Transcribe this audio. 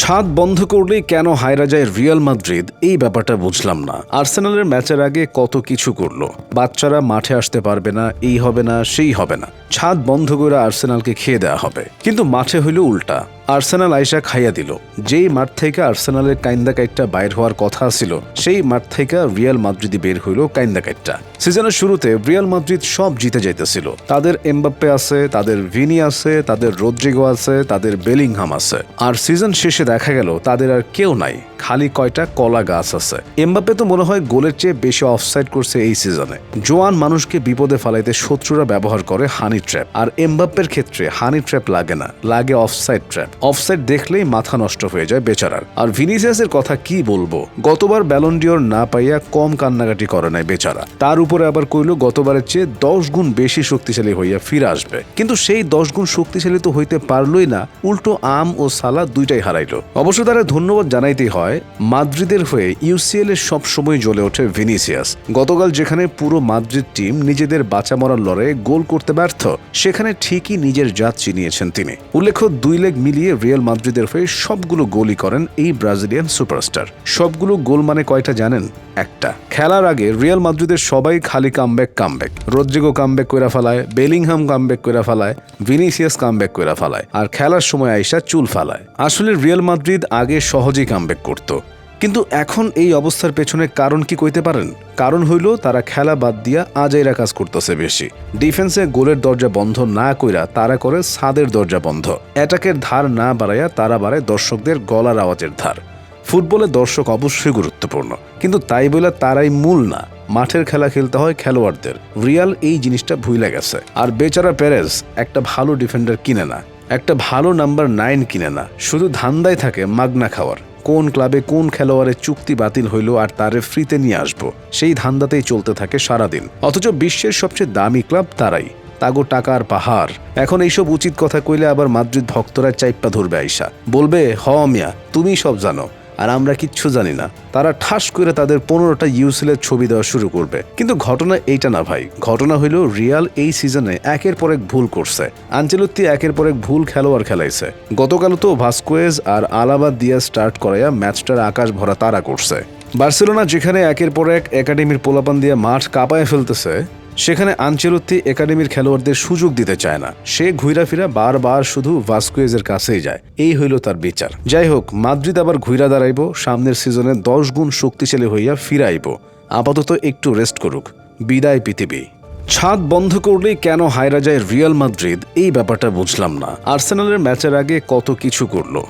ছাদ বন্ধ করলেই কেন হায়রা যায় রিয়াল মাদ্রিদ? এই ব্যাপারটা বুঝলাম না। আর্সেনালের ম্যাচের আগে কত কিছু করল? বাচ্চারা মাঠে আসতে পারবে না, এই হবে না, সেই হবে না। ছাদ বন্ধ করে আর্সেনালকে খেয়ে দেওয়া হবে। কিন্তু মাঠে হইল উল্টা। আর্সেনাল আইসা খাইয়া দিল। যেই মাঠ থেকে আর্সেনালের কাইন্দা কাইটটা বাইর হওয়ার কথা ছিল, সেই মাঠ থেকে রিয়াল মাদ্রিদি বের হইল কাইন্দা কাইটটা সিজনের শুরুতে রিয়াল মাদ্রিদ সব জিতে যাইতেছিল। তাদের এমবাপ্পে আছে, তাদের ভিনি আছে, তাদের রদ্রিগো আছে, তাদের বেলিংহাম আছে। আর সিজন শেষে দেখা গেল, তাদের আর কেউ নাই। খালি কয়টা কলা গাছ আছে। এমবাপ্পে তো মনে হয় গোলের চেয়ে বেশি অফসাইড করছে এই সিজনে জোয়ান মানুষকে বিপদে ফালাইতে শত্রুরা ব্যবহার করে হানি ট্র্যাপ আর এমবাপ্পের ক্ষেত্রে হানি ট্র্যাপ লাগে না, লাগে অফসাইড ট্র্যাপ অফসাইড দেখলেই মাথা নষ্ট হয়ে যায় বেচারার। আর ভিনিসিয়াসের কথা কি বলব? গতবার ব্যালন্ডিওর না পাইয়া কম কান্নাকাটি করে নাই বেচারা। তার উপরে আবার কইল, গতবারের চেয়ে দশ গুণ বেশি শক্তিশালী হইয়া ফিরে আসবে। কিন্তু সেই দশ গুণ শক্তিশালী তো হইতে পারলই না, উল্টো আম ও সালা দুইটাই হারাইল। অবশ্য তারা ধন্যবাদ জানাইতেই হয়। মাদ্রিদের হয়ে ইউসিএল এর সব সময় জ্বলে ওঠে ভিনিসিয়াস। গতকাল যেখানে পুরো মাদ্রিদ টিম নিজেদের বাঁচা মরার লড়াইয়ে গোল করতে ব্যর্থ, সেখানে ঠিকই নিজের জাত চিনিয়েছেন তিনি। উল্লেখ্য, দুই লেগ মিলিয়ে রিয়াল মাদ্রিদের হয়ে সবগুলো গোলই করেন এই ব্রাজিলিয়ান সুপারস্টার। সবগুলো গোল মানে কয়টা জানেন? একটা। খেলার আগে রিয়াল মাদ্রিদের সবাই খালি কামব্যাক কামব্যাক। রদ্রিগো কামব্যাক কইরা ফেলায়, বেলিংহাম কামব্যাক কইরা ফেলায়, ভিনিসিয়াস কামব্যাক কইরা ফেলায়। আর খেলার সময় আইসা চুল ফালায়। আসলে রিয়াল মাদ্রিদ আগে সহজেই কামব্যাক করত। কিন্তু এখন এই অবস্থার পেছনে কারণ কি কইতে পারেন? কারণ হইল তারা খেলা বাদ দিয়া আজাইরা কাজ করতেছে বেশি। ডিফেন্সে গোলের দরজা বন্ধ না কইরা তারা করে ছাদের দরজা বন্ধ। অ্যাটাকের ধার না বাড়াইয়া তারা বাড়ায় দর্শকদের গলার আওয়াজের ধার। ফুটবলে দর্শক অবশ্যই গুরুত্বপূর্ণ, কিন্তু তাই বলে তারাই মূল না। মাঠের খেলা খেলতে হয় খেলোয়াড়দের। রিয়াল এই জিনিসটা ভুলে গেছে। আর বেচারা প্যারেস একটা ভালো ডিফেন্ডার কিনে না। একটা ভালো নাম্বার নাইন কিনে না। শুধু ধান্দায় থাকে মাগনা খাওয়ার। কোন ক্লাবে কোন খেলোয়াড়ের চুক্তি বাতিল হইল আর তারে ফ্রিতে নিয়ে আসব। সেই ধান্দাতেই চলতে থাকে সারাদিন। অথচ বিশ্বের সবচেয়ে দামি ক্লাব তারাই। তাগো টাকার পাহাড়। এখন এইসব উচিত কথা কইলে আবার মাদ্রিদ ভক্তরা চাইপ্পা ধরবে আইসা। বলবে হ মিয়া তুমি সব জানো। আর আমরা কিচ্ছু জানি না। তারা ঠাস করে তাদের পনেরোটা ইউসিলের ছবি দেওয়া শুরু করবে। কিন্তু ঘটনা এইটা না ভাই। ঘটনা হইল রিয়াল এই সিজনে একের পর এক ভুল করছে। আঞ্চলত্তি একের পর এক ভুল খেলোয়াড় খেলাইছে। গতকাল তো ভাস্কোয়েজ আর আলাবাদ দিয়া স্টার্ট করাইয়া ম্যাচটার আকাশ ভরা তারা করছে। বার্সেলোনা যেখানে একের পর এক একাডেমির পোলাপান দিয়ে মাঠ কাঁপায় ফেলতেছে সেখানে আঞ্চলত্তি একাডেমির খেলোয়াড়দের সুযোগ দিতে চায় না। সে ঘুইরা ফিরা বারবার শুধু ভাস্কুয়েজের কাছেই যায়। এই হইল তার বিচার। যাই হোক মাদ্রিদ আবার ঘুইরা দাঁড়াইব, সামনের সিজনে দশ গুণ শক্তিশালী হইয়া ফিরাইব। আপাতত একটু রেস্ট করুক। বিদায় পৃথিবী। ছাদ বন্ধ করলেই কেন হায়রা যায় রিয়াল মাদ্রিদ? এই ব্যাপারটা বুঝলাম না। আর্সেনালের ম্যাচের আগে কত কিছু করল?